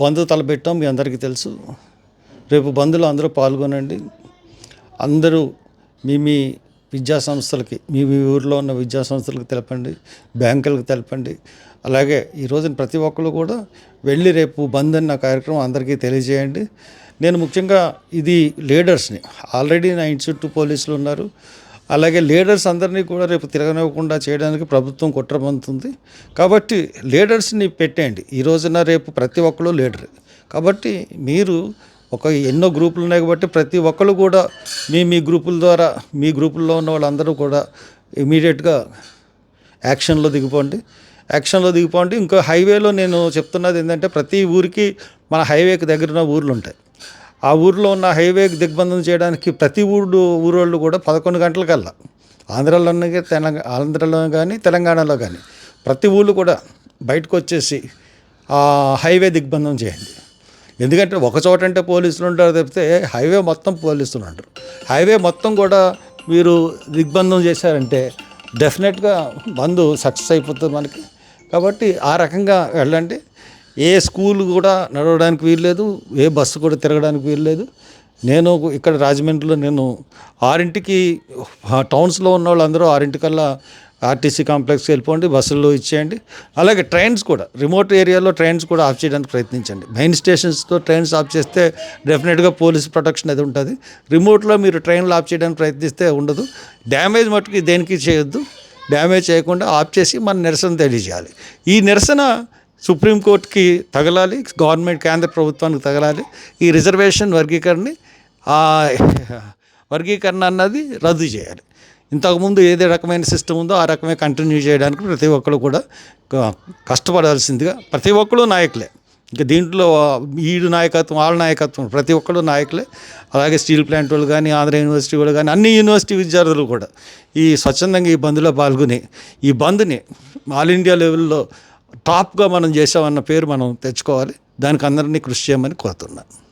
బంధు తలపెట్టాం మీ అందరికీ తెలుసు. రేపు బంధులో అందరూ పాల్గొనండి. అందరూ మీ మీ విద్యా సంస్థలకి మీ మీ ఊర్లో ఉన్న విద్యా సంస్థలకు తెలపండి బ్యాంకులకు తెలపండి. అలాగే ఈ రోజున ప్రతి ఒక్కరు కూడా వెళ్ళి రేపు బంద్ అన్న కార్యక్రమం అందరికీ తెలియజేయండి. నేను ముఖ్యంగా ఇది లీడర్స్ని. ఆల్రెడీ నా ఇంటి చుట్టూ పోలీసులు ఉన్నారు. అలాగే లీడర్స్ అందరినీ కూడా రేపు తిరగనివ్వకుండా చేయడానికి ప్రభుత్వం కుట్రబంతుంది కాబట్టి లీడర్స్ని పెట్టేయండి. ఈ రోజున రేపు ప్రతి ఒక్కరు లీడర్. కాబట్టి మీరు ఒక ఎన్నో గ్రూపులు ఉన్నాయి కాబట్టి ప్రతి ఒక్కరు కూడా మీ మీ గ్రూపుల ద్వారా మీ గ్రూపుల్లో ఉన్న వాళ్ళందరూ కూడా ఇమీడియట్గా యాక్షన్లో దిగిపోండి. యాక్షన్లో దిగిపోండి. ఇంకా హైవేలో నేను చెప్తున్నది ఏంటంటే ప్రతి ఊరికి మన హైవేకి దగ్గర ఉన్న ఊర్లు ఉంటాయి ఆ ఊర్లో ఉన్న హైవేకి దిగ్బంధం చేయడానికి ప్రతి ఊరు ఊరోళ్ళు కూడా పదకొండు గంటలకల్లా ఆంధ్రాలోనే తెలంగాణ ఆంధ్రలో కానీ తెలంగాణలో కానీ ప్రతి ఊళ్ళు కూడా బయటకు వచ్చేసి ఆ హైవే దిగ్బంధం చేయండి. ఎందుకంటే ఒక చోట అంటే పోలీసులు ఉంటారు తప్పితే హైవే మొత్తం పోలీసులు ఉంటారు. హైవే మొత్తం కూడా మీరు దిగ్బంధం చేశారంటే డెఫినెట్గా బంధు సక్సెస్ అయిపోతుంది మనకి. కాబట్టి ఆ రకంగా వెళ్ళండి. ఏ స్కూల్ కూడా నడవడానికి వీల్లేదు ఏ బస్సు కూడా తిరగడానికి వీల్లేదు. నేను ఇక్కడ రాజమండ్రిలో నేను ఆరింటికి టౌన్స్లో ఉన్న వాళ్ళందరూ ఆరింటికల్లా ఆర్టీసీ కాంప్లెక్స్కి వెళ్ళిపోండి బస్సుల్లో ఇచ్చేయండి. అలాగే ట్రైన్స్ కూడా రిమోట్ ఏరియాలో ట్రైన్స్ కూడా ఆఫ్ చేయడానికి ప్రయత్నించండి. మెయిన్ స్టేషన్స్తో ట్రైన్స్ ఆఫ్ చేస్తే డెఫినెట్గా పోలీస్ ప్రొటెక్షన్ అది ఉంటుంది. రిమోట్లో మీరు ట్రైన్లు ఆఫ్ చేయడానికి ప్రయత్నిస్తే ఉండదు. డ్యామేజ్ మట్టుకు దేనికి చేయొద్దు. డ్యామేజ్ చేయకుండా ఆఫ్ చేసి మన నిరసన తెలియజేయాలి. ఈ నిరసన సుప్రీంకోర్టుకి తగలాలి గవర్నమెంట్ కేంద్ర ప్రభుత్వానికి తగలాలి. ఈ రిజర్వేషన్ వర్గీకరణని ఆ వర్గీకరణ అన్నది రద్దు చేయాలి. ఇంతకుముందు ఏదే రకమైన సిస్టమ్ ఉందో ఆ రకమే కంటిన్యూ చేయడానికి ప్రతి ఒక్కరు కూడా కష్టపడాల్సిందిగా ప్రతి ఒక్కరు నాయకులే. ఇంకా దీంట్లో ఈడు నాయకత్వం వాళ్ళ నాయకత్వం ప్రతి ఒక్కరు నాయకులే. అలాగే స్టీల్ ప్లాంట్ వాళ్ళు కానీ ఆంధ్ర యూనివర్సిటీ వాళ్ళు కానీ అన్ని యూనివర్సిటీ విద్యార్థులు కూడా ఈ స్వచ్ఛందంగా ఈ బంద్లో పాల్గొని ఈ బంద్ని ఆల్ ఇండియా లెవెల్లో టాప్గా మనం చేసామన్న పేరు మనం తెచ్చుకోవాలి. దానికి అందరినీ కృషి చేయమని కోరుతున్నాను